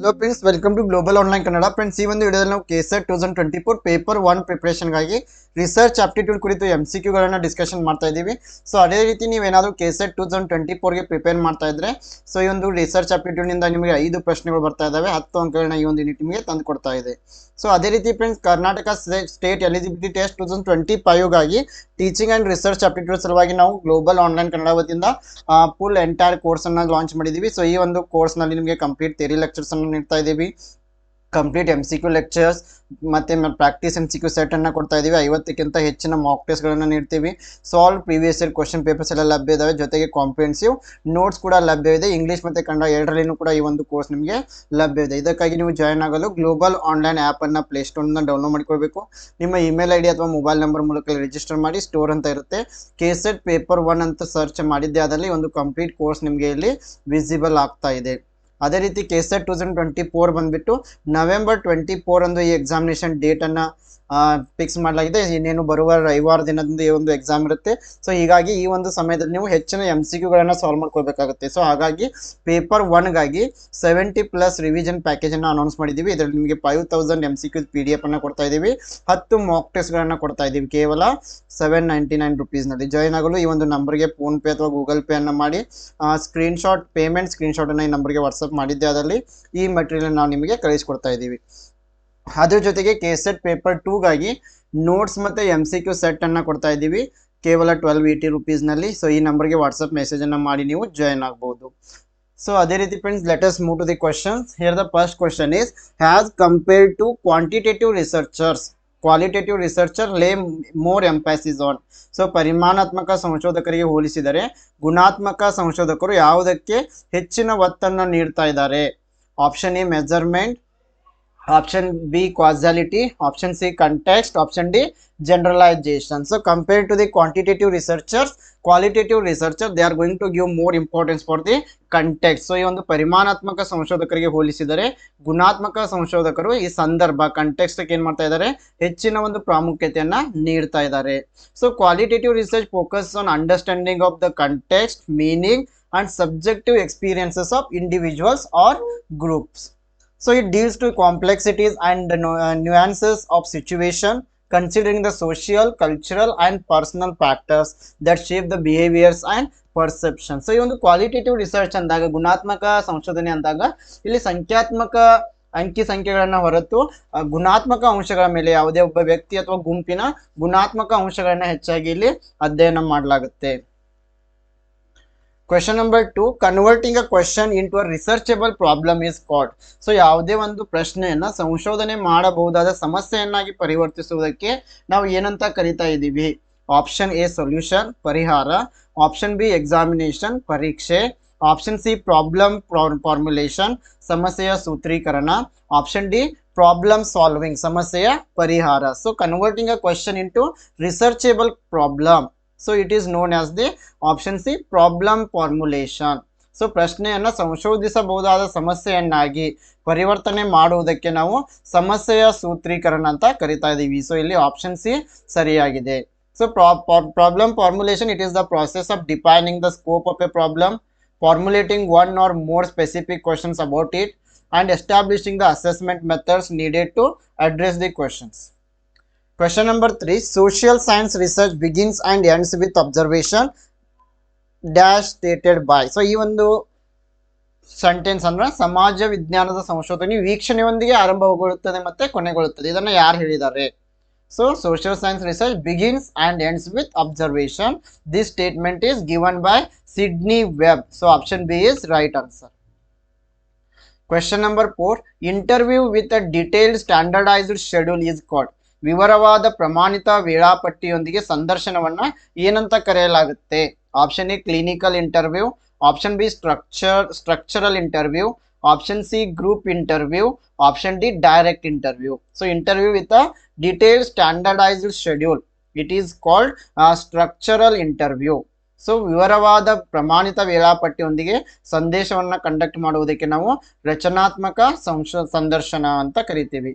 Hello friends welcome to global online Kannada friends ಈ ಒಂದು ವಿಡಿಯೋದಲ್ಲಿ ನಾವು KSET two thousand twenty four paper one ಪ್ರಿಪ್ರೇಷನ್ಗಾಗಿ research aptitude ಕುರಿತು M C ಕ್ಯೂಗಳನ್ನು discussion ಮಾಡ್ತಾ ಇದ್ದೀವಿ. ಸೊ ಅದೇ ರೀತಿ ನೀವೇನಾದರೂ ಕೆಸರ್ ಟೂ ತೌಸಂಡ್ ಟ್ವೆಂಟಿ ಫೋರ್ಗೆ ಪ್ರಿಪೇರ್ ಮಾಡ್ತಾ ಇದ್ರೆ ಸೊ ಈ ಒಂದು ರಿಸರ್ಚ್ ಆಪ್ಟಿಟ್ಯೂಡ್ನಿಂದ ನಿಮಗೆ ಐದು ಪ್ರಶ್ನೆಗಳು ಬರ್ತಾ ಇದ್ದಾವೆ. ಹತ್ತು ಅಂಕಗಳನ್ನ ಈ ಒಂದು ಯೂನಿಟ್ ನಿಮಗೆ ತಂದು ಕೊಡ್ತಾ ಇದೆ. ಸೊ ಅದೇ ರೀತಿ friends Karnataka state eligibility test two thousand twenty ಫೈವ್ಗಾಗಿ teaching and research aptitude ಸಲುವಾಗಿ ನಾವು ಗ್ಲೋಬಲ್ ಆನ್ಲೈನ್ ಕನ್ನಡ ವತಿಯಿಂದ ಫುಲ್ ಎಂಟೈರ್ ಕೋರ್ಸನ್ನು ಲಾಂಚ್ ಮಾಡಿದ್ದೀವಿ ಸೊ ಈ ಒಂದು ಕೋರ್ಸ್ನಲ್ಲಿ ನಿಮಗೆ ಕಂಪ್ಲೀಟ್ ಥೇರಿ ಲೆಕ್ಚರ್ಸನ್ನು ನೀಡ್ತಾ ಇದ್ದೀವಿ complete M C Q lectures ಮತ್ತು ಪ್ರಾಕ್ಟೀಸ್ ಎಂ ಸಿ ಕ್ಯೂ ಸೆಟನ್ನು ಕೊಡ್ತಾ ಇದ್ದೀವಿ ಐವತ್ತಕ್ಕಿಂತ ಹೆಚ್ಚಿನ ಮಾಕ್ ಟೆಸ್ಟ್ಗಳನ್ನು ನೀಡ್ತೀವಿ. Solve previous year question papers ಎಲ್ಲ ಲಭ್ಯ ಇದ್ದಾವೆ ಜೊತೆಗೆ ಕಾಂಪ್ರಿಹೆನ್ಸಿವ್ ನೋಟ್ಸ್ ಕೂಡ ಲಭ್ಯವಿದೆ ಇಂಗ್ಲೀಷ್ ಮತ್ತು ಕನ್ನಡ ಎರಡರಲ್ಲಿಯೂ ಕೂಡ ಈ ಒಂದು ಕೋರ್ಸ್ ನಿಮಗೆ ಲಭ್ಯವಿದೆ ಇದಕ್ಕಾಗಿ ನೀವು ಜಾಯ್ನ್ ಆಗಲು ಗ್ಲೋಬಲ್ ಆನ್ಲೈನ್ ಆ್ಯಪನ್ನು ಪ್ಲೇಸ್ಟೋರ್ನ ಡೌನ್ಲೋಡ್ ಮಾಡಿಕೊಳ್ಬೇಕು. ನಿಮ್ಮ ಇಮೇಲ್ ಐ ಡಿ ಅಥವಾ ಮೊಬೈಲ್ ನಂಬರ್ ಮೂಲಕ ರಿಜಿಸ್ಟರ್ ಮಾಡಿ ಸ್ಟೋರ್ ಅಂತ ಇರುತ್ತೆ. ಕೆಸೆಟ್ ಪೇಪರ್ ಒನ್ ಅಂತ ಸರ್ಚ್ ಮಾಡಿದ್ದೆ. ಅದರಲ್ಲಿ ಒಂದು ಕಂಪ್ಲೀಟ್ ಕೋರ್ಸ್ ನಿಮಗೆ ಇಲ್ಲಿ ವಿಸಿಬಲ್ ಆಗ್ತಾ ಇದೆ. ಅದೇ ರೀತಿ KSET two thousand twenty four ಬಂದುಬಿಟ್ಟು ನವೆಂಬರ್ ಟ್ವೆಂಟಿ ಫೋರ್ ಅಂದು ಈ ಎಕ್ಸಾಮಿನೇಷನ್ ಡೇಟನ್ನು ಫಿಕ್ಸ್ ಮಾಡಲಾಗಿದೆ. ಇನ್ನೇನು ಬರುವ ರವಿವಾರ ದಿನದಿಂದ ಈ ಒಂದು ಎಕ್ಸಾಮ್ ಇರುತ್ತೆ. ಸೊ ಹೀಗಾಗಿ ಈ ಒಂದು ಸಮಯದಲ್ಲಿ ನೀವು ಹೆಚ್ಚಿನ ಎಂ ಸಿ ಕ್ಯೂಗಳನ್ನು ಸಾಲ್ವ್ ಮಾಡ್ಕೊಳ್ಬೇಕಾಗುತ್ತೆ. ಸೊ ಹಾಗಾಗಿ ಪೇಪರ್ ಒನ್ಗಾಗಿ ಸೆವೆಂಟಿ ಪ್ಲಸ್ ರಿವಿಷನ್ ಪ್ಯಾಕೇಜನ್ನು ಅನೌನ್ಸ್ ಮಾಡಿದ್ದೀವಿ. ಇದರಲ್ಲಿ ನಿಮಗೆ five thousand M C Q P D F ಅನ್ನು ಕೊಡ್ತಾ ಇದ್ದೀವಿ. ಹತ್ತು ಮಾಕ್ ಟೆಸ್ಟ್ಗಳನ್ನು ಕೊಡ್ತಾ ಇದ್ದೀವಿ. ಕೇವಲ ಸೆವೆನ್ ನೈಂಟಿ ನೈನ್ ರುಪೀಸ್ನಲ್ಲಿ ಜಾಯ್ನ್ ಆಗಲು ಈ ಒಂದು ನಂಬರ್ಗೆ ಫೋನ್ಪೇ ಅಥವಾ ಗೂಗಲ್ ಪೇ ಅನ್ನು ಮಾಡಿ ಸ್ಕ್ರೀನ್ಶಾಟ್ ಪೇಮೆಂಟ್ ಸ್ಕ್ರೀನ್ಶಾಟನ್ನು ಈ ನಂಬರ್ಗೆ ವಾಟ್ಸಪ್ ಮಾಡಿದ್ದೆ ಅದರಲ್ಲಿ ಈ ಮೆಟೀರಿಯಲ್ ನಾವು ನಿಮಗೆ ಕಳಿಸ್ಕೊಡ್ತಾ ಇದ್ದೀವಿ. ಅದ್ರ ಜೊತೆಗೆ ಕೆ ಸೆಟ್ ಪೇಪರ್ ಟೂಗಾಗಿ ನೋಟ್ಸ್ ಮತ್ತು ಎಂ ಸಿ ಕ್ಯೂ ಸೆಟ್ಟನ್ನು ಕೊಡ್ತಾ ಇದ್ದೀವಿ. ಕೇವಲ ಟ್ವೆಲ್ವ್ ಏಯ್ಟಿ ರುಪೀಸ್ನಲ್ಲಿ ಸೊ ಈ ನಂಬರ್ಗೆ ವಾಟ್ಸಪ್ ಮೆಸೇಜನ್ನು ಮಾಡಿ ನೀವು ಜಾಯ್ನ್ ಆಗ್ಬೋದು. ಸೊ ಅದೇ ರೀತಿ friends let's move to the questions here the first question is has compared to quantitative researchers qualitative researcher lay more emphasis on so ಪರಿಮಾಣಾತ್ಮಕ ಸಂಶೋಧಕರಿಗೆ ಹೋಲಿಸಿದರೆ ಗುಣಾತ್ಮಕ ಸಂಶೋಧಕರು ಯಾವುದಕ್ಕೆ ಹೆಚ್ಚಿನ ಒತ್ತನ್ನು ನೀಡ್ತಾ ಇದ್ದಾರೆ option A measurement option B causality option C context option D generalisation so compare to the quantitative researchers qualitative researcher they are going to give more importance for the context so ಈ ಒಂದು ಪರಿಮಾಣಾತ್ಮಕ ಸಂಶೋಧಕರಿಗೆ ಹೋಲಿಸಿದರೆ, ಗುಣಾತ್ಮಕ ಸಂಶೋಧಕರು ಈ ಸಂದರ್ಭ context ಏನು ಮಾಡ್ತಾ ಇದ್ದಾರೆ? ಹೆಚ್ಚಿನ ಒಂದು ಪ್ರಾಮುಖ್ಯತೆಯನ್ನು ನೀಡ್ತಾ ಇದ್ದಾರೆ. So qualitative research focus on understanding of the context meaning and subjective experiences of individuals or groups so it deals to complexities and nuances of situation considering the social, cultural, and personal factors that shape the behaviors and perception so ಈ ಒಂದು qualitative research ಅಂದಾಗ ಗುಣಾತ್ಮಕ ಸಂಶೋಧನೆ ಅಂದಾಗ ಇಲ್ಲಿ ಸಂಖ್ಯಾತ್ಮಕ ಅಂಕಿ ಸಂಖ್ಯೆಗಳನ್ನ ಹೊರತು ಗುಣಾತ್ಮಕ ಅಂಶಗಳ ಮೇಲೆ ಯಾವುದೇ ಒಬ್ಬ ವ್ಯಕ್ತಿ ಅಥವಾ ಗುಂಪಿನ ಗುಣಾತ್ಮಕ ಅಂಶಗಳನ್ನ ಹೆಚ್ಚಾಗಿ ಇಲ್ಲಿ ಅಧ್ಯಯನ ಮಾಡಲಾಗುತ್ತೆ. Question number two converting a question into a researchable problem is called so ಯಾವುದೇ ಒಂದು ಪ್ರಶ್ನೆಯನ್ನ ಸಂಶೋಧನೆ ಮಾಡಬಹುದಾದ ಸಮಸ್ಯೆಯನ್ನಾಗಿ ಪರಿವರ್ತಿಸುವುದಕ್ಕೆ ನಾವು ಏನಂತ ಕರಿತಾ ಇದ್ದೀವಿ? ಆಪ್ಷನ್ ಎ ಸೊಲ್ಯೂಷನ್ ಪರಿಹಾರ. ಆಪ್ಷನ್ ಬಿ ಎಕ್ಸಾಮಿನೇಷನ್ ಪರೀಕ್ಷೆ. ಆಪ್ಷನ್ ಸಿ ಪ್ರಾಬ್ಲಮ್ ಫಾರ್ಮುಲೇಷನ್ ಸಮಸ್ಯೆಯ ಸೂತ್ರೀಕರಣ. ಆಪ್ಷನ್ ಡಿ ಪ್ರಾಬ್ಲಮ್ ಸಾಲ್ವಿಂಗ್ ಸಮಸ್ಯೆಯ ಪರಿಹಾರ. So converting a question into researchable problem so it is known as the option C problem formulation so ಪ್ರಶ್ನೆಯನ್ನು ಸಂಶೋಧಿಸಬಹುದಾದ ಸಮಸ್ಯೆಯನ್ನಾಗಿ ಪರಿವರ್ತನೆ ಮಾಡುವುದಕ್ಕೆ ನಾವು ಸಮಸ್ಯೆಯ ಸೂತ್ರೀಕರಣ ಅಂತ ಕರಿತಾ ಇದ್ದೀವಿ. ಸೊ ಇಲ್ಲಿ ಆಪ್ಷನ್ ಸಿ ಸರಿಯಾಗಿದೆ. So problem formulation it is the process of defining the scope of a problem formulating one or more specific questions about it, and establishing the assessment methods needed to address the questions. Question number three, Social science research begins and ends with observation dash stated by. So ಈ ಒಂದು sentence ಅಂದ್ರೆ ಸಮಾಜ ವಿಜ್ಞಾನದ ಸಂಶೋಧನೆ ವೀಕ್ಷಣೆಯೊಂದಿಗೆ ಆರಂಭಗೊಳ್ಳುತ್ತದೆ ಮತ್ತೆ ಕೊನೆಗೊಳ್ಳುತ್ತದೆ. ಇದನ್ನ ಯಾರು ಹೇಳಿದ್ದಾರೆ? So social science research begins and ends with observation this statement is given by Sidney Webb so option B is right answer question number four interview with a detailed standardised schedule is called ವಿವರವಾದ ಪ್ರಮಾಣಿತ ವೇಳಾಪಟ್ಟಿಯೊಂದಿಗೆ ಸಂದರ್ಶನವನ್ನ ಏನಂತ ಕರೆಯಲಾಗುತ್ತೆ? Option A clinical interview option B structure structural interview option C group interview option D direct interview so interview with a detail standardised schedule it is called structural interview so ವಿವರವಾದ ಪ್ರಮಾಣಿತ ವೇಳಾಪಟ್ಟಿಯೊಂದಿಗೆ ಸಂದೇಶವನ್ನು conduct ಮಾಡುವುದಕ್ಕೆ ನಾವು ರಚನಾತ್ಮಕ ಸಂಶ, ಸಂದರ್ಶನ ಅಂತ ಕರಿತೀವಿ.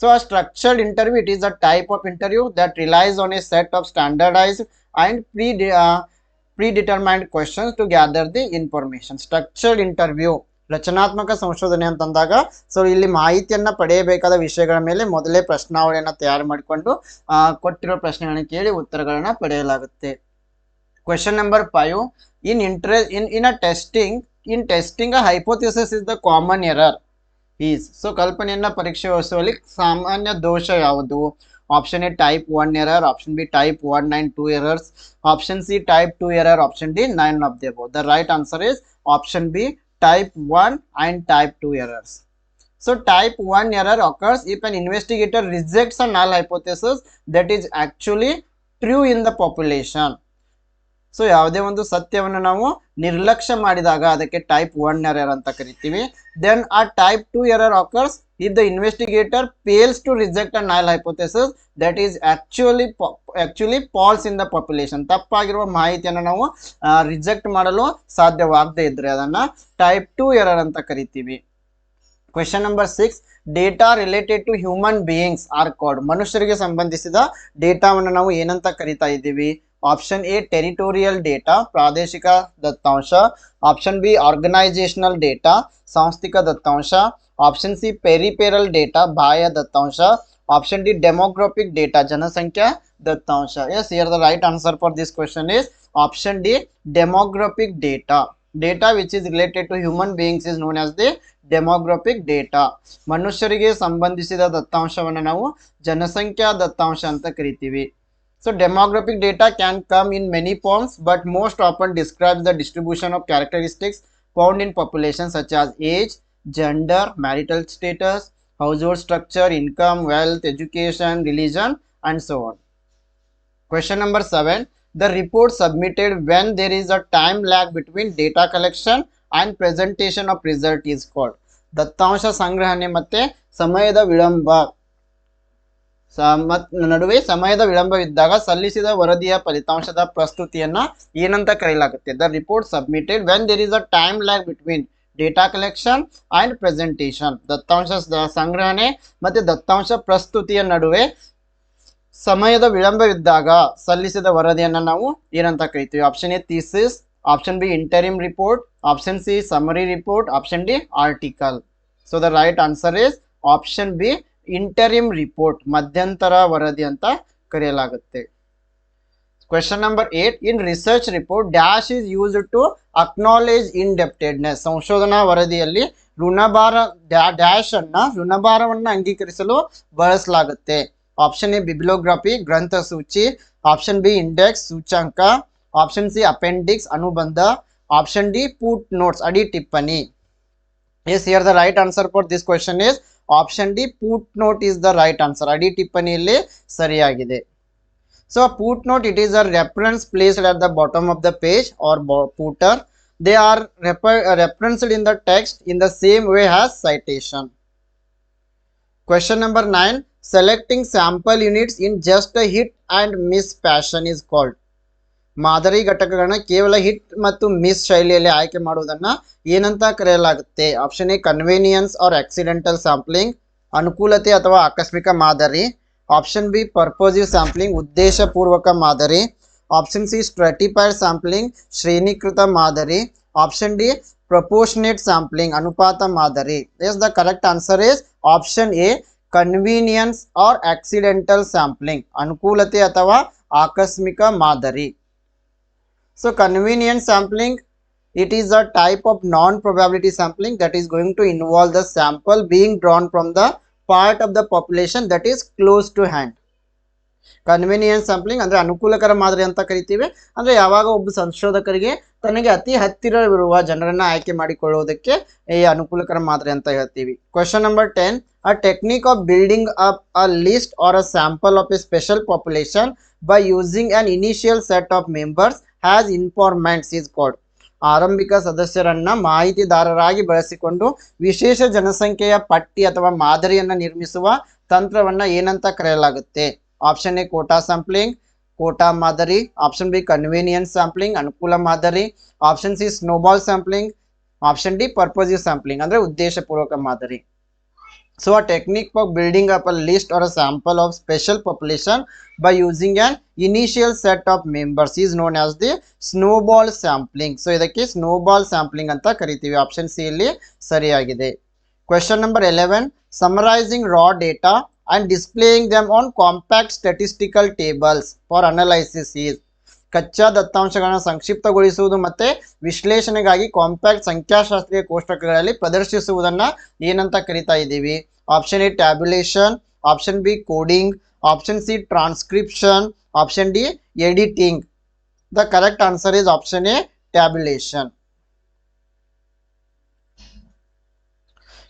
So a structured interview it is a type of interview that relies on a set of standardised and pre predetermined questions to gather the information. Structured interview, ರಚನಾತ್ಮಕ ಸಂಶೋಧನೆ ಅಂತಂದಾಗ ಸೊ ಇಲ್ಲಿ ಮಾಹಿತಿಯನ್ನ ಪಡೆಯಬೇಕಾದ ವಿಷಯಗಳ ಮೇಲೆ ಮೊದಲೇ ಪ್ರಶ್ನಾವಳಿಯನ್ನು ತಯಾರು ಮಾಡಿಕೊಂಡು ಕೊಟ್ಟಿರೋ ಪ್ರಶ್ನೆಗಳನ್ನು ಕೇಳಿ ಉತ್ತರಗಳನ್ನ ಪಡೆಯಲಾಗುತ್ತೆ question number five in ಇಂಟ್ರೆ in in a testing in testing a hypothesis is the common error is so ಕಲ್ಪನೆಯನ್ನ ಪರೀಕ್ಷೆಗೊಳಿಸುವಲ್ಲಿ ಸಾಮಾನ್ಯ ದೋಷ ಯಾವುದು option A type one error option B type one nine two errors option C type two error option D none of the above the right answer is option B type 1 and type 2 errors. So type 1 error occurs if an investigator rejects a null hypothesis that is actually true in the population. So ಯಾವುದೇ ಒಂದು ಸತ್ಯವನ್ನು ನಾವು ನಿರ್ಲಕ್ಷ್ಯ ಮಾಡಿದಾಗ ಅದಕ್ಕೆ type one error ಅಂತ ಕರಿತೀವಿ. Then a type two error occurs if the investigator fails to reject a null hypothesis that is actually actually false in the population ತಪ್ಪಾಗಿರುವ ಮಾಹಿತಿಯನ್ನು ನಾವು ರಿಜೆಕ್ಟ್ ಮಾಡಲು ಸಾಧ್ಯವಾಗದೇ ಇದ್ರೆ ಅದನ್ನ ಟೈಪ್ ಟು ಎರರ್ ಅಂತ ಕರಿತೀವಿ. Question number six data related to human beings are called ಮನುಷ್ಯರಿಗೆ ಸಂಬಂಧಿಸಿದ ಡೇಟಾವನ್ನು ನಾವು ಏನಂತ ಕರಿತಾ ಇದ್ದೀವಿ? ಆಪ್ಷನ್ ಎ ಟೆರಿಟೋರಿಯಲ್ ಡೇಟಾ ಪ್ರಾದೇಶಿಕ ದತ್ತಾಂಶ ಆಪ್ಷನ್ ಬಿ ಆರ್ಗನೈಸೇಷನಲ್ ಡೇಟಾ ಸಾಂಸ್ಥಿಕ ದತ್ತಾಂಶ ಆಪ್ಷನ್ ಸಿ ಪೆರಿಪೆರಲ್ ಡೇಟಾ ಬಾಹ್ಯ ದತ್ತಾಂಶ ಆಪ್ಷನ್ ಡಿ ಡೆಮೋಗ್ರಫಿಕ್ ಡೇಟಾ ಜನಸಂಖ್ಯಾ ದತ್ತಾಂಶ yes here the right answer for this question is option D demographic data data which is related to human beings is known as the demographic data ಮನುಷ್ಯರಿಗೆ ಸಂಬಂಧಿಸಿದ ದತ್ತಾಂಶವನ್ನು ನಾವು ಜನಸಂಖ್ಯಾ ದತ್ತಾಂಶ ಅಂತ ಕರಿತೀವಿ। So demographic data can come in many forms but most often describes the distribution of characteristics found in population such as age gender marital status household structure, income, wealth, education, religion, and so on. Question number seven. The report submitted when there is a time lag between data collection and presentation of result is called. ದತ್ತಾಂಶ ಸಂಗ್ರಹಣೆ ಮತ್ತೆ ಸಮಯದ ವಿಳಂಬ ಸ- ಮತ್- ನಡುವೆ ಸಮಯದ ವಿಳಂಬವಿದ್ದಾಗ ಸಲ್ಲಿಸಿದ ವರದಿಯ ಫಲಿತಾಂಶದ ಪ್ರಸ್ತುತಿಯನ್ನ ಏನಂತ ಕರೆಯಲಾಗುತ್ತೆ? The report submitted when there is a time lag between data collection and presentation ದತ್ತಾಂಶ ಸಂಗ್ರಹಣೆ ಮತ್ತೆ ದತ್ತಾಂಶ ಪ್ರಸ್ತುತಿಯ ನಡುವೆ ಸಮಯದ ವಿಳಂಬವಿದ್ದಾಗ ಸಲ್ಲಿಸಿದ ವರದಿಯನ್ನ ನಾವು ಏನಂತ ಕರಿತೀವಿ? Option A thesis option B interim report option C summary report option D article so the right answer is option B interim report ಮಧ್ಯಂತರ ವರದಿ ಅಂತ ಕರೆಯಲಾಗುತ್ತೆ question number eight in research report dash is used to acknowledge indebtedness ಸಂಶೋಧನಾ ವರದಿಯಲ್ಲಿ ಋಣಭಾರ dash ಅನ್ನ ಋಣಭಾರವನ್ನು ಅಂಗೀಕರಿಸಲು ಬಳಸಲಾಗುತ್ತೆ. ಆಪ್ಷನ್ ಎ ಬಿಬ್ಲಿಯೋಗ್ರಫಿ ಗ್ರಂಥ ಸೂಚಿ. ಆಪ್ಷನ್ ಬಿ ಇಂಡೆಕ್ಸ್ ಸೂಚ್ಯಂಕ. ಆಪ್ಷನ್ ಸಿ ಅಪೆಂಡಿಕ್ಸ್ ಅನುಬಂಧ. ಆಪ್ಷನ್ ಡಿ ಪೂಟ್ ನೋಟ್ಸ್ ಅಡಿ ಟಿಪ್ಪಣಿ. Yes here the right answer for this question is option D footnote is the right answer ಅಡಿ ಟಿಪ್ಪಣಿಯಲ್ಲಿ ಸರಿಯಾಗಿದೆ so footnote it is a reference placed at the bottom of the page or footer they are referenced in the text in the same way as citation question number 9 selecting sample units in just a hit and miss fashion is called ಮಾದರಿ ಘಟಕಗಳನ್ನ ಕೇವಲ hit ಮತ್ತು miss ಶೈಲಿಯಲ್ಲಿ ಆಯ್ಕೆ ಮಾಡುವುದನ್ನ ಏನಂತ ಕರೆಯಲಾಗುತ್ತೆ? Option A convenience or accidental sampling ಅನುಕೂಲತೆ ಅಥವಾ ಆಕಸ್ಮಿಕ ಮಾದರಿ. ಆಪ್ಷನ್ ಬಿ ಪರ್ಪೋಸಿವ್ ಸ್ಯಾಂಪ್ಲಿಂಗ್ ಉದ್ದೇಶಪೂರ್ವಕ ಮಾದರಿ. ಆಪ್ಷನ್ ಸಿ ಸ್ಟ್ರಟಿಫೈಡ್ ಸ್ಯಾಂಪ್ಲಿಂಗ್ ಶ್ರೇಣೀಕೃತ ಮಾದರಿ. ಆಪ್ಷನ್ ಡಿ ಪ್ರಪೋರ್ಷನೇಟ್ ಸ್ಯಾಂಪ್ಲಿಂಗ್ ಅನುಪಾತ ಮಾದರಿ. Yes the correct answer is option A convenience or accidental sampling ಅನುಕೂಲತೆ ಅಥವಾ ಆಕಸ್ಮಿಕ ಮಾದರಿ. So convenient sampling it is a type of non-probability sampling that is going to involve the sample being drawn from the part of the population that is close to hand. Convenience sampling ಅಂದ್ರೆ ಅನುಕೂಲಕರ ಮಾದರಿ ಅಂತ ಕರಿತೀವಿ. ಅಂದ್ರೆ ಯಾವಾಗ ಒಬ್ಬ ಸಂಶೋಧಕರಿಗೆ ತನಗೆ ಅತಿ ಹತ್ತಿರವಿರುವ ಜನರನ್ನ ಆಯ್ಕೆ ಮಾಡಿಕೊಳ್ಳುವುದಕ್ಕೆ ಈ ಅನುಕೂಲಕರ ಮಾದರಿ ಅಂತ ಹೇಳ್ತೀವಿ. Question number ten a technique of building up a list or a sample of a special population by using an initial set of members has informants is called ಆರಂಭಿಕ ಸದಸ್ಯರನ್ನ ಮಾಹಿತಿದಾರರಾಗಿ ಬಳಸಿಕೊಂಡು ವಿಶೇಷ ಜನಸಂಖ್ಯೆಯ ಪಟ್ಟಿ ಅಥವಾ ಮಾದರಿಯನ್ನು ನಿರ್ಮಿಸುವ ತಂತ್ರವನ್ನ ಏನಂತ ಕರೆಯಲಾಗುತ್ತೆ. Option A quota sampling quota ಮಾದರಿ. ಆಪ್ಷನ್ ಬಿ ಕನ್ವೀನಿಯನ್ಸ್ ಸ್ಯಾಂಪ್ಲಿಂಗ್ ಅನುಕೂಲ ಮಾದರಿ. Option C snowball sampling option D purposive sampling ಅಂದ್ರೆ ಉದ್ದೇಶಪೂರ್ವಕ ಮಾದರಿ. So a technique for building up a list or a sample of special population by using an initial set of members is known as the snowball sampling. So ಇದಕ್ಕೆ snowball sampling ಅಂತ ಕರಿತೀವಿ option C ಇಲ್ಲಿ ಸರಿಯಾಗಿದೆ question number eleven summarising raw data and displaying them on compact statistical tables for analysis is ಕಚ್ಚಾ ದತ್ತಾಂಶಗಳನ್ನು ಸಂಕ್ಷಿಪ್ತಗೊಳಿಸುವುದು ಮತ್ತೆ ವಿಶ್ಲೇಷಣೆಗಾಗಿ compact ಸಂಖ್ಯಾಶಾಸ್ತ್ರೀಯ ಕೋಷ್ಟಕಗಳಲ್ಲಿ ಪ್ರದರ್ಶಿಸುವುದನ್ನ ಏನಂತ ಕರಿತಾ ಇದ್ದೀವಿ. Option A tabulation option B coding option C transcription option D editing the correct answer is option A tabulation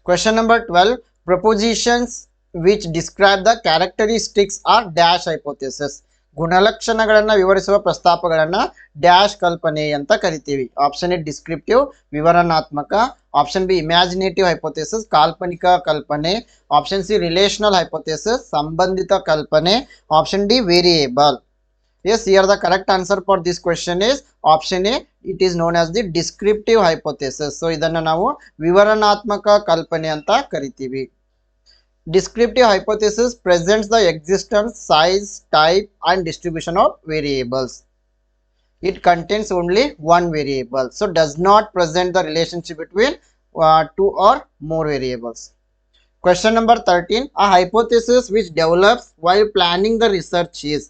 Question number 12 Propositions which describe the characteristics are dash hypothesis. ಗುಣಲಕ್ಷಣಗಳನ್ನು ವಿವರಿಸುವ ಪ್ರಸ್ತಾಪಗಳನ್ನು ಡ್ಯಾಶ್ ಕಲ್ಪನೆ ಅಂತ ಕರಿತೀವಿ. ಆಪ್ಷನ್ ಎ ಡಿಸ್ಕ್ರಿಪ್ಟಿವ್ ವಿವರಣಾತ್ಮಕ. Option B imaginative hypothesis ಕಾಲ್ಪನಿಕ ಕಲ್ಪನೆ. Option C relational hypothesis ಸಂಬಂಧಿತ ಕಲ್ಪನೆ. Option D variable yes here the correct answer for this question is option A it is known as the descriptive hypothesis so ಇದನ್ನು ನಾವು ವಿವರಣಾತ್ಮಕ ಕಲ್ಪನೆ ಅಂತ ಕರಿತೀವಿ. descriptive hypothesis presents the existence size type and distribution of variables it contains only one variable so does not present the relationship between uh, two or more variables question number 13 a hypothesis which develops while planning the research is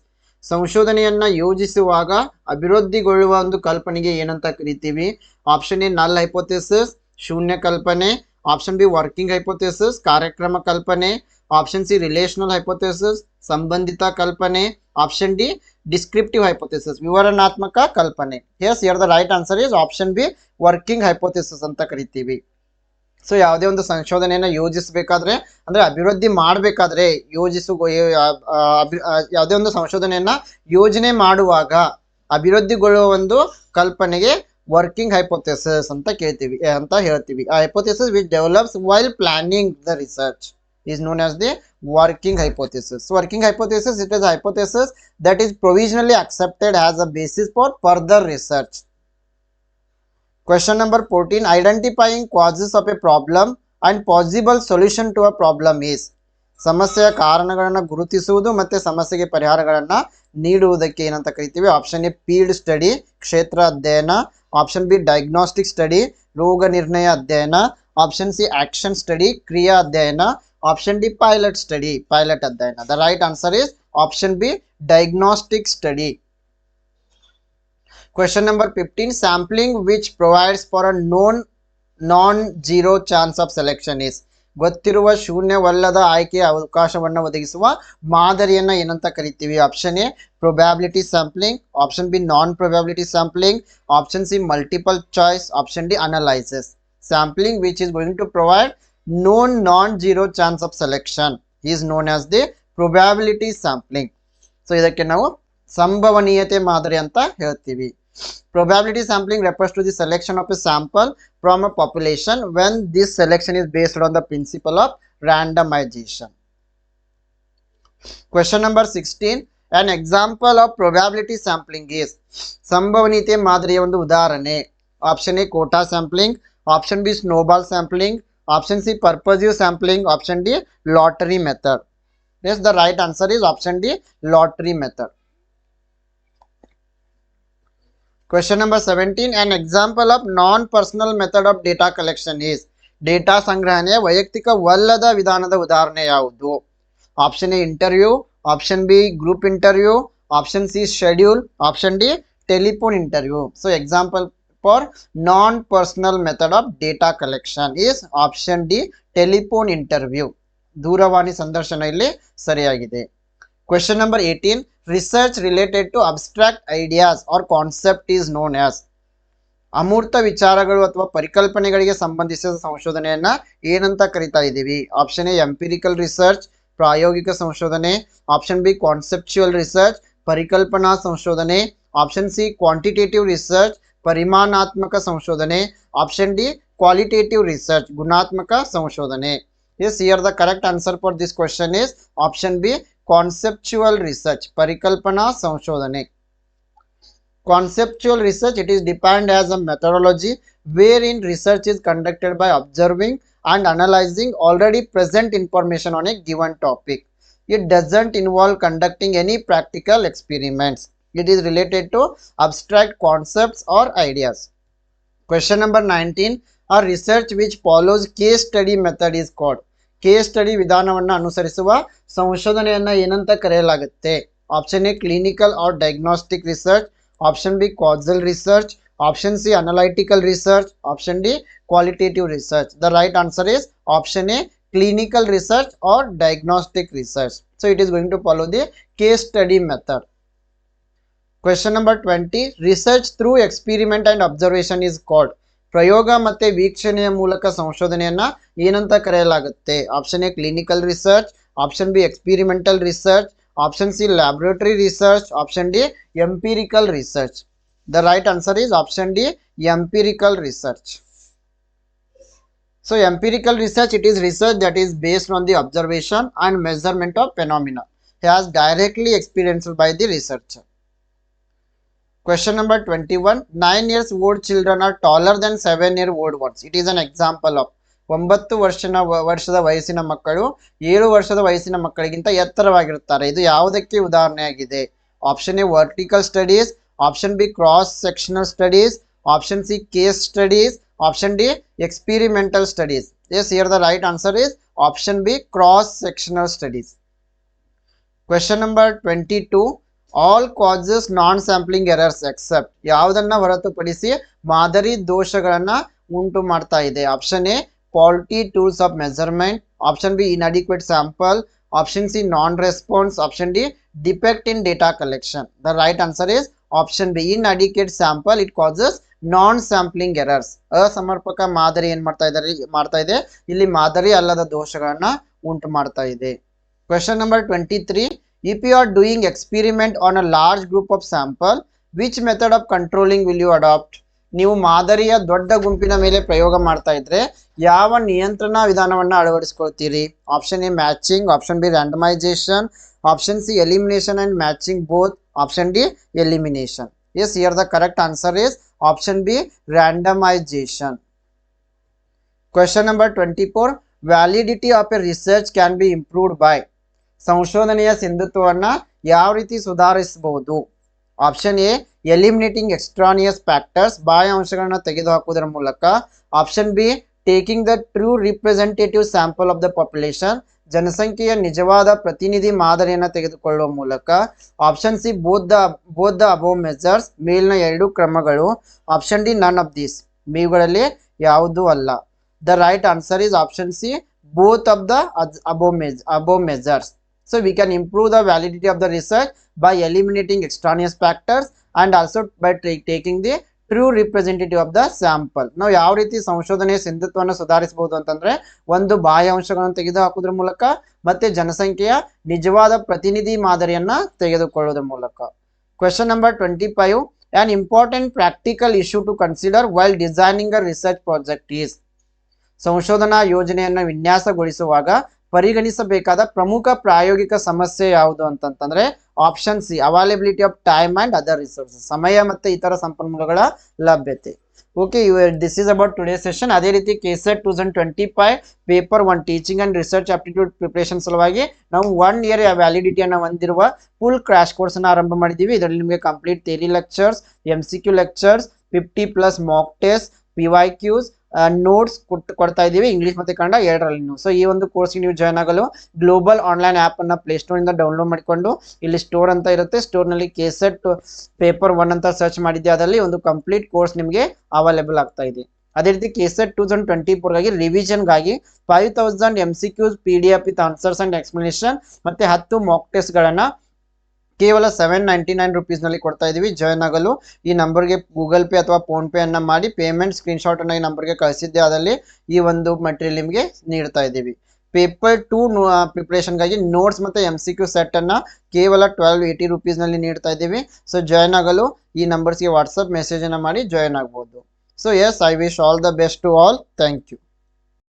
ಸಂಶೋಧನೆಯನ್ನ ಯೋಜಿಸುವಾಗ ಅಭಿವೃದ್ಧಿಗೊಳ್ಳುವ ಒಂದು ಕಲ್ಪನೆಗೆ ಏನಂತ ಕರಿತೀವಿ option A ನಲ್ hypothesis ಶೂನ್ಯ ಕಲ್ಪನೆ option B working hypothesis ಕಾರ್ಯಕ್ರಮ ಕಲ್ಪನೆ option C relational hypothesis ಸಂಬಂಧಿತ ಕಲ್ಪನೆ ಆಪ್ಷನ್ ಡಿ ಡಿಸ್ಕ್ರಿಪ್ಟಿವ್ ಹೈಪೋಥೆಸಿಸ್ ವಿವರಣಾತ್ಮಕ ಕಲ್ಪನೆ yes here the right answer is option B working hypothesis ಅಂತ ಕರಿತೀವಿ. ಸೊ ಯಾವುದೇ ಒಂದು ಸಂಶೋಧನೆಯನ್ನು ಯೋಜಿಸಬೇಕಾದ್ರೆ, ಅಂದ್ರೆ ಅಭಿವೃದ್ಧಿ ಮಾಡಬೇಕಾದ್ರೆ ಯೋಜಿಸು ಯಾವುದೇ ಒಂದು ಸಂಶೋಧನೆಯನ್ನ ಯೋಜನೆ ಮಾಡುವಾಗ ಅಭಿವೃದ್ಧಿಗೊಳ್ಳುವ ಒಂದು ಕಲ್ಪನೆಗೆ ವರ್ಕಿಂಗ್ ಹೈಪೋಥೆಸಿಸ್ ಅಂತ ಕೇಳ್ತೀವಿ ಏ, ಅಂತ ಹೇಳ್ತೀವಿ a hypothesis which develops while planning the research is known as the working hypothesis. So working hypothesis, it is a hypothesis that is provisionally accepted as a basis for further research. Question number 14 Identifying causes of a problem and possible solution to a problem is ಸಮಸ್ಯೆಯ ಕಾರಣಗಳನ್ನು ಗುರುತಿಸುವುದು ಮತ್ತು ಸಮಸ್ಯೆಗೆ ಪರಿಹಾರಗಳನ್ನು ನೀಡುವುದಕ್ಕೆ ಏನಂತ ಕರಿತೀವಿ? Option A field study ಕ್ಷೇತ್ರ ಅಧ್ಯಯನ ಆಪ್ಷನ್ ಬಿ ಡಯಾಗ್ನೋಸ್ಟಿಕ್ ಸ್ಟಡಿ ರೋಗ ನಿರ್ಣಯ ಅಧ್ಯಯನ ಆಪ್ಷನ್ ಸಿ ಆಕ್ಷನ್ ಸ್ಟಡಿ ಕ್ರಿಯಾ ಅಧ್ಯಯನ option D pilot study pilot ಅಧ್ಯಯನ. The right answer is option B diagnostic study Question number 15 sampling which provides for a known non-zero chance of selection is ಗೊತ್ತಿರುವ ಶೂನ್ಯವಲ್ಲದ ಆಯ್ಕೆಯ ಅವಕಾಶವನ್ನು ಒದಗಿಸುವ ಮಾದರಿಯನ್ನು ಏನಂತ ಕರಿತೀವಿ? Option A probability sampling option B non probability sampling option C multiple choice option D analysis sampling which is going to provide known non zero chance of selection is known as the probability sampling so ಇದಕ್ಕೆ ನಾವು ಸಂಭವನೀಯತೆ ಮಾದರಿ ಅಂತ ಹೇಳ್ತೀವಿ. probability sampling refers to the selection of a sample from a population when this selection is based on the principle of randomization. Question number 16 an example of probability sampling is ಸಂಭವನೀಯತೆ ಮಾದರಿಯ ಒಂದು ಉದಾಹರಣೆ option A quota sampling option B snowball sampling option C purposive sampling option D lottery method yes the right answer is option D lottery method Question number 17 An example of non-personal method of data collection is data ಸಂಗ್ರಹಣೆಯ ವೈಯಕ್ತಿಕವಲ್ಲದ ವಿಧಾನದ ಉದಾಹರಣೆ ಯಾವುದು option A interview option B group interview option C schedule option D telephone interview so example for non personal method of data collection is option D telephone interview ದೂರವಾಣಿ ಸಂದರ್ಶನ ಇಲ್ಲಿ ಸರಿಯಾಗಿದೆ question number eighteen research related to abstract ideas or concept is known as ಅಮೂರ್ತ ವಿಚಾರಗಳು ಅಥವಾ ಪರಿಕಲ್ಪನೆಗಳಿಗೆ ಸಂಬಂಧಿಸಿದ ಸಂಶೋಧನೆಯನ್ನ ಏನಂತ ಕರಿತಾ ಇದ್ದೀವಿ ಆಪ್ಷನ್ ಎ ಎಂಪಿರಿಕಲ್ ರಿಸರ್ಚ್ ಪ್ರಾಯೋಗಿಕ ಸಂಶೋಧನೆ. ಆಪ್ಷನ್ ಬಿ ಕಾನ್ಸೆಪ್ಚುಯಲ್ ರಿಸರ್ಚ್ ಪರಿಕಲ್ಪನಾ ಸಂಶೋಧನೆ. ಆಪ್ಷನ್ ಸಿ ಕ್ವಾಂಟಿಟೇಟಿವ್ ರಿಸರ್ಚ್ ಪರಿಮಾಣಾತ್ಮಕ ಸಂಶೋಧನೆ. ಆಪ್ಷನ್ ಡಿ ಕ್ವಾಲಿಟೇಟಿವ್ ರಿಸರ್ಚ್ ಗುಣಾತ್ಮಕ ಸಂಶೋಧನೆ. Yes here the correct answer for this question is option B conceptual research parikalpana sanshodinik conceptual research it is defined as a methodology wherein research is conducted by observing and analyzing already present information on a given topic. It doesn't involve conducting any practical experiments. It is related to abstract concepts or ideas. Question number 19 a research which follows case study method is called case study ವಿಧಾನವನ್ನು ಅನುಸರಿಸುವ ಸಂಶೋಧನೆಯನ್ನು ಏನಂತ ಕರೆಯಲಾಗುತ್ತೆ option A clinical or diagnostic research option B causal research option C analytical research option D qualitative research the right answer is option A clinical research or diagnostic research. So it is going to follow the case study method. Question number 20 research through experiment and observation is called. ಪ್ರಯೋಗ ಮತ್ತೆ ವೀಕ್ಷಣೆಯ ಮೂಲಕ ಸಂಶೋಧನೆಯನ್ನ ಏನಂತ ಕರೆಯಲಾಗುತ್ತೆ option A clinical research option B experimental research option C laboratory research option D empirical research the right answer is option D empirical research So empirical research, it is research that is based on the observation and measurement of phenomena as directly experienced by the researcher. Question number 21. 9 years old children are taller than 7 year old ones. It is an example of. ಒಂಬತ್ತು ವರ್ಷನ ವರ್ಷದ ವಯಸ್ಸಿನ ಮಕ್ಕಳು ಏಳು ವರ್ಷದ ವಯಸ್ಸಿನ ಮಕ್ಕಳಿಗಿಂತ ಎತ್ತರವಾಗಿರುತ್ತಾರೆ. ಇದು ಯಾವುದಕ್ಕೆ ಉದಾಹರಣೆಯಾಗಿದೆ? Option A vertical studies option B cross sectional studies option C case studies option D experimental studies yes here the right answer is option B cross sectional studies question number twenty two all causes non sampling errors except ಯಾವುದನ್ನ ಹೊರತುಪಡಿಸಿ ಮಾದರಿ ದೋಷಗಳನ್ನ ಉಂಟು ಮಾಡ್ತಾ ಇದೆ. Option A quality tools of measurement option B inadequate sample option C non response option D defect in data collection the right answer is option B inadequate sample it causes non sampling errors ಅಸಮರ್ಪಕ ಮಾದರಿ ಏನ್ ಮಾಡ್ತಾ ಇದ್ದಾರೆ? ಮಾಡ್ತಾ ಇದೆ. ಇಲ್ಲಿ ಮಾದರಿ ಅಲ್ಲದ ದೋಷಗಳನ್ನ ಉಂಟು ಮಾಡ್ತಾ ಇದೆ. Question number twenty three if you are doing experiment on a large group of sample which method of controlling will you adopt ನೀವು ಮಾದರಿಯ ದೊಡ್ಡ ಗುಂಪಿನ ಮೇಲೆ ಪ್ರಯೋಗ ಮಾಡ್ತಾ ಇದ್ರೆ ಯಾವ ನಿಯಂತ್ರಣ ವಿಧಾನವನ್ನ ಅಳವಡಿಸ್ಕೊಳ್ತೀರಿ? Option A matching option B randomisation option C elimination and matching both option D elimination yes here the correct answer is option b, randomization. Question number 24 validity of a research can be improved by ಸಂಶೋಧನೆಯ ಸಿಂಧುತ್ವವನ್ನ ಯಾವ ರೀತಿ ಸುಧಾರಿಸಬಹುದು? Option A eliminating extraneous factors ಬಾಹ್ಯ ಅಂಶಗಳನ್ನ ತೆಗೆದುಹಾಕುವುದರ ಮೂಲಕ. Option B taking the true representative sample of the population ಜನಸಂಖ್ಯೆಯ ನಿಜವಾದ ಪ್ರತಿನಿಧಿ ಮಾದರಿಯನ್ನು ತೆಗೆದುಕೊಳ್ಳುವ ಮೂಲಕ. ಆಪ್ಷನ್ ಸಿ ಬೋಧ ಬೋಧ ಅಬೋ ಮೆಜರ್ಸ್ ಮೇಲಿನ ಎರಡು ಕ್ರಮಗಳು. Option D none of this ಮೇವುಗಳಲ್ಲಿ ಯಾವುದೂ ಅಲ್ಲ. The right answer is option C both of the above measure above measures so we can improve the validity of the research by eliminating extraneous factors and also by taking the true representative of the sample ನಾವು ಯಾವ ರೀತಿ ಸಂಶೋಧನೆಯ ಸಿಂಧುತ್ವವನ್ನು ಸುಧಾರಿಸಬಹುದು ಅಂತಂದ್ರೆ, ಒಂದು ಬಾಹ್ಯ ಅಂಶಗಳನ್ನು ಹಾಕೋದ್ರ ಮೂಲಕ ಮತ್ತೆ ಜನಸಂಖ್ಯೆಯ ನಿಜವಾದ ಪ್ರತಿನಿಧಿ ಮಾದರಿಯನ್ನ ತೆಗೆದುಕೊಳ್ಳುವುದರ ಮೂಲಕ. Question number twenty five an important practical issue to consider while designing a research project is ಸಂಶೋಧನಾ ಯೋಜನೆಯನ್ನು ವಿನ್ಯಾಸಗೊಳಿಸುವಾಗ ಪರಿಗಣಿಸಬೇಕಾದ ಪ್ರಮುಖ ಪ್ರಾಯೋಗಿಕ ಸಮಸ್ಯೆ ಯಾವುದು ಅಂತಂತಂದ್ರೆ option C availability of time and other resources ಸಮಯ ಮತ್ತೆ ಇತರ ಸಂಪನ್ಮೂಲಗಳ ಲಭ್ಯತೆ. Okay this is about today session ಅದೇ ರೀತಿ KSET two thousand twenty five paper one teaching and research aptitude preparation ಸಲುವಾಗಿ ನಾವು ಒನ್ ಇಯರ್ ವ್ಯಾಲಿಡಿಟಿಯನ್ನು ಹೊಂದಿರುವ ಫುಲ್ ಕ್ರಾಶ್ ಕೋರ್ಸನ್ನು ಆರಂಭ ಮಾಡಿದ್ದೀವಿ. ಇದರಲ್ಲಿ ನಿಮಗೆ complete theory lectures M C Q lectures fifty plus mock test P Y Qs notes ಕೊಟ್ಟು ಕೊಡ್ತಾ ಇದ್ದೀವಿ ಇಂಗ್ಲಿಷ್ ಮತ್ತು ಕನ್ನಡ ಎರಡರಲ್ಲಿ ಸೊ ಈ ಒಂದು ಕೋರ್ಸ್ಗೆ ನೀವು ಜಾಯ್ನ್ ಆಗಲು ಗ್ಲೋಬಲ್ ಆನ್ಲೈನ್ ಆ್ಯಪ್ ಸ್ಟೋರ್ ಪ್ಲೇಸ್ಟೋರಿಂದ ಡೌನ್ಲೋಡ್ ಮಾಡಿಕೊಂಡು, ಇಲ್ಲಿ ಸ್ಟೋರ್ ಅಂತ ಇರುತ್ತೆ. ಸ್ಟೋರ್ನಲ್ಲಿ ಕೇಸೆಟ್ ಪೇಪರ್ ಒನ್ ಅಂತ ಸರ್ಚ್ ಮಾಡಿದ್ದೆ ಅದರಲ್ಲಿ ಒಂದು ಕಂಪ್ಲೀಟ್ ಕೋರ್ಸ್ ನಿಮಗೆ ಅವೈಲೇಬಲ್ ಆಗ್ತಾ ಇದೆ. ಅದೇ ರೀತಿ ಕೆಸೆಟ್ ಟೂ ತೌಸಂಡ್ ಟ್ವೆಂಟಿ ಫೋರ್ಗಾಗಿ ರಿವಿಷನ್ಗಾಗಿ five thousand M C Qs P D F with answers and explanation ಮತ್ತು ಹತ್ತು ಮಾಕ್ ಟೆಸ್ಟ್ಗಳನ್ನು ಕೇವಲ ಸೆವೆನ್ ನೈಂಟಿ ನೈನ್ ರುಪೀಸ್ನಲ್ಲಿ ಕೊಡ್ತಾ ಇದ್ದೀವಿ ಜಾಯ್ನ್ ಆಗಲು ಈ ನಂಬರ್ಗೆ ಗೂಗಲ್ ಪೇ ಅಥವಾ ಫೋನ್ ಪೇ ಅನ್ನ ಮಾಡಿ ಪೇಮೆಂಟ್ ಸ್ಕ್ರೀನ್ಶಾಟನ್ನು ಈ ನಂಬರ್ಗೆ ಕಳಿಸಿದ್ದೆ. ಅದರಲ್ಲಿ ಈ ಒಂದು ಮೆಟೀರಿಯಲ್ ನಿಮಗೆ ನೀಡ್ತಾ ಇದ್ದೀವಿ ಪೇಪರ್ ಟೂ ಪ್ರಿಪ್ರೇಷನ್ಗಾಗಿ ನೋಟ್ಸ್ ಮತ್ತು ಎಂ ಸಿ ಕ್ಯೂ ಸೆಟ್ಟನ್ನು ಕೇವಲ ಟ್ವೆಲ್ವ್ ಏಯ್ಟಿ ರುಪೀಸ್ನಲ್ಲಿ ನೀಡ್ತಾ ಇದ್ದೀವಿ ಸೊ ಜಾಯ್ನ್ ಆಗಲು ಈ ನಂಬರ್ಸ್ಗೆ ವಾಟ್ಸಪ್ ಮೆಸೇಜನ್ನು ಮಾಡಿ ಜಾಯ್ನ್ ಆಗ್ಬೋದು. So yes I wish all the best to all thank you